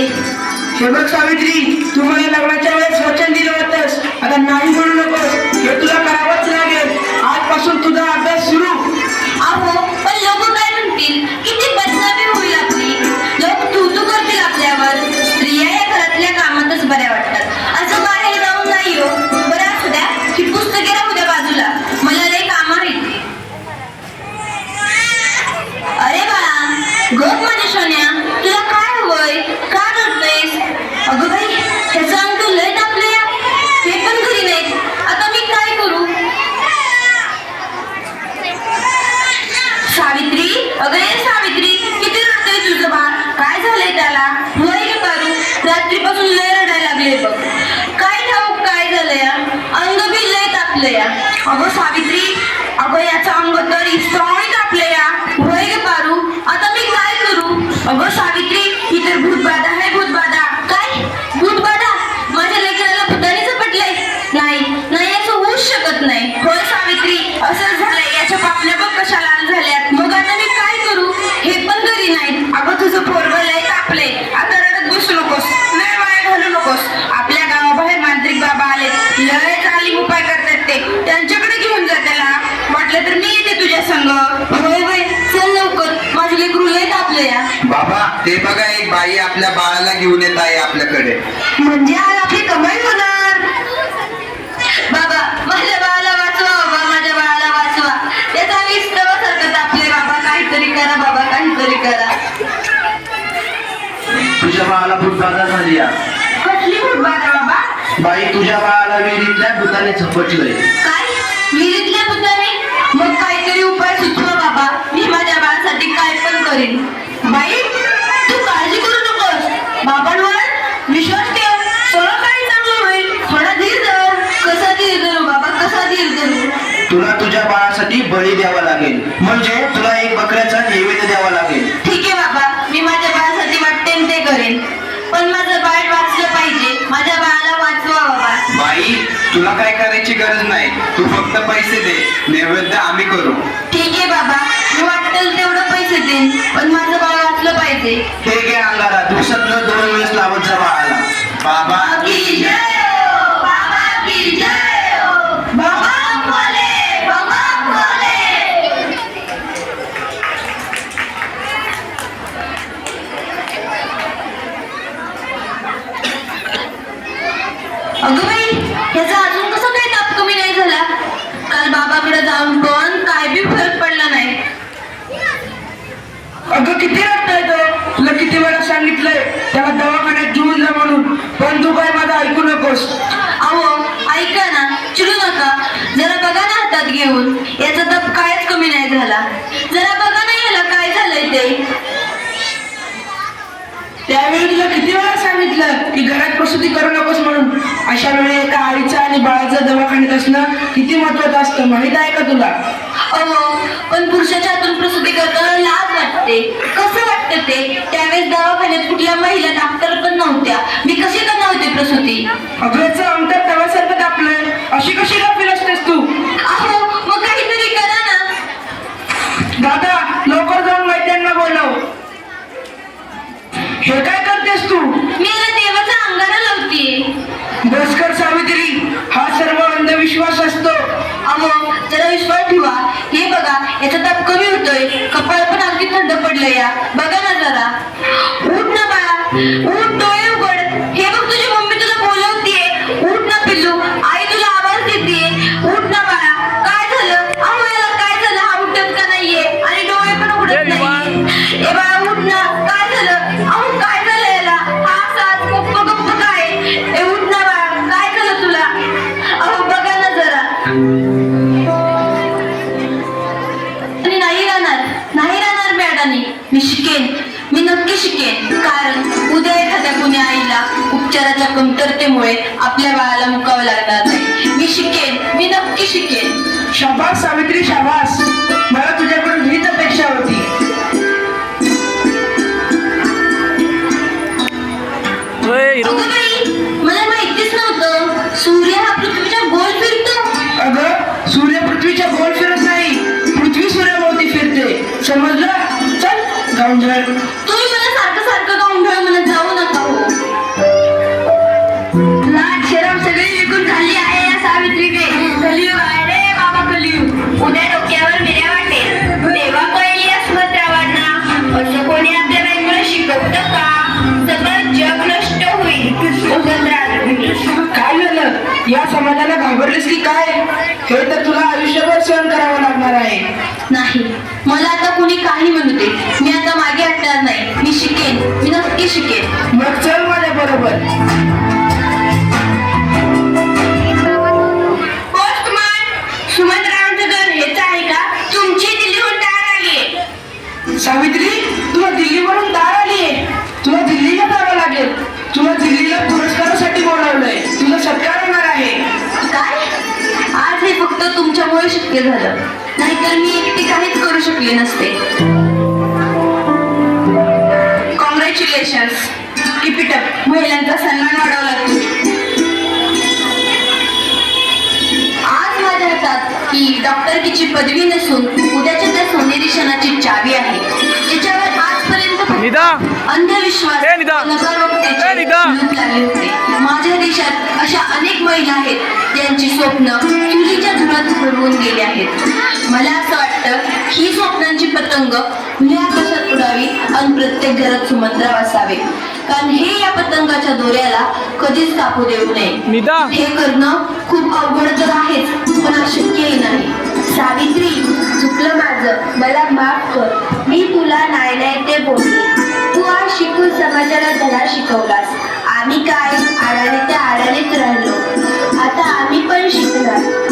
हे बघ सावित्री तू मला लग्नाच्या वेळेस वचन दिलं होतंस. आता नाही म्हणू नकोस. या अगं सावित्री अगं ते बघा एक बाई आपल्या बाळाला घेऊन येत आहे आपल्याकडे. म्हणजे आज आपली कमाई होणार? बाबा माझ्या बाळाला वाचवा बाबा माझ्या बाळाला वाचवा. त्याचा विस्तवासारखं तापले बाबा काहीतरी करा बाबा काहीतरी करा. तुझ्या बाळाला भूतबाधा झाली या कसली बाबा बाबा? बाई तुझ्या बाळाला विहिरीतल्या भूताने झपटलंय. काय? विहिरीतल्या बुद्धाने मग काहीतरी उपाय सुचवा बाबा. मी माझ्या बाळासाठी काय पण करीन. बाई बाळासाठी बळी द्यावा लागेल. म्हणजे तुला एक बकऱ्याचा नैवेद्य द्यावा लागेल. ठीक आहे बाबा मी माझ्या बाळासाठी वाटते ते करेन. पण माझं बाळ वाचलं पाहिजे. माझ्या बाळाला वाचवा बाबा. बाई तुला काय करायची गरज नाही. तू फक्त पैसे दे. नैवेद्य आम्ही करू. ठीक आहे बाबा मी वाटेल तेवढं पैसे देईन पण माझं बाळ वाचलं पाहिजे हे घे अंगारा दिवसातनं दोन वेळेस लावत जा बाळाला बाबा की जय हो, बाबा की जय हो. बाबा बोले, बाबा बोले. अगं बाई ह्याचा अजून कसं काही ताप कमी नाही झाला काल बाबाकडे जाऊन पण काय बी फरक पडला नाही अगं किती रडतोय तो तुला किती वेळा सांगितलंय त्याला दवाखान्यात घेऊन जा म्हणून. पण तू काय माझं ऐकू नकोस. अहो ऐका ना चिडू नका. जरा बघा ना हातात घेऊन. याचा तप कायच कमी नाही झाला. जरा बघा ना याला काय झालंय ते. त्यावेळी तुला किती वेळा सांगितलं की घरात प्रसूती करू नकोस म्हणून? अशा वेळी एका आईचं आणि बाळाचं दवाखान्यात असणं किती महत्वाचं असतं माहीत आहे का तुला? पण पुरुषाच्या हातून प्रसूती करताना लाज वाटते. कसं वाटतं ते? त्यावेळेस दवाखान्यात कुठल्या महिला डॉक्टर पण नव्हत्या. मी कशी करणार होते प्रसूती अगरचं अंतर तव्यासारखं आपलं अशी कशी गाफील असतेस तू? अहो मग काहीतरी करा ना. दादा लवकर जाऊन वैद्यांना बोलव. हे काय करतेस तू? मी याला देवाचा अंगारा लावतीये. बसकर सावित्री हा सर्व अंधविश्वास असतो अहो जरा ठेवा हे बघा याचा ताप कमी होतोय. कपाळ पण अगदी थंड पडलंय या. बघा ना जरा. उठ ना बाळा. उठ शिकेन कारण उद्या एखाद्या कुण्या आईला उपचाराच्या कमतरतेमुळे आपल्या बाळाला मुकावं लागणार नाही. मी शिकेन. मी नक्की शिकेन. शाबास सावित्री शाबास. मला तुझ्याकडून हीच अपेक्षा होती. अगं बाई मला माहितीच नव्हतं. सूर्य हा पृथ्वीच्या गोल फिरतो. अगं सूर्य पृथ्वीच्या गोल फिरत नाही. पृथ्वी सूर्याभोवती फिरते. समजलं? चल गावंढळ या समाजाला घाबरलीस की काय? हे तर तुला आयुष्यभर सहन करावं लागणार आहे. नाही. मला आता कोणी काही म्हणू दे. मी आता मागे हटणार नाही. मी शिकेन. मी नक्की शिकेन. मग चल माझ्या बरोबर. पोस्टमॅन शक्य झालं. नाहीतर मी एकटी काहीच करू शकले नसते. कॉंग्रॅच्युलेशन्स किप इट अप महिलांचा सन्मान वाढवला आज माझ्या हातात ही डॉक्टरकीची पदवी नसून उद्याच्या त्या सोनेरी क्षणाची चावी आहे ज्याच्यावर आजपर्यंत अंधविश्वास होते. माझ्या देशात अशा अनेक महिला आहेत ज्यांची स्वप्न चुलीच्या धुरात हरवून गेली आहेत. मला असं वाटतं ही स्वप्नांची पतंग खुल्या आकाशात उडावी आणि प्रत्येक घरात सुमंत्र असावे. कारण हे या पतंगाच्या दोऱ्याला कधीच कापू देऊ नये. हे करणं खूप अवघड तर आहेच पण अशक्यही नाही. सावित्री चुकलं माझं. मला माफ कर. मी तुला नाही नाही ते बोलले. तू आज शिकून समाजाला धडा शिकवलास. आई काय आडाने त्या आडानेच राहिलो आता आम्ही पण शिकणार.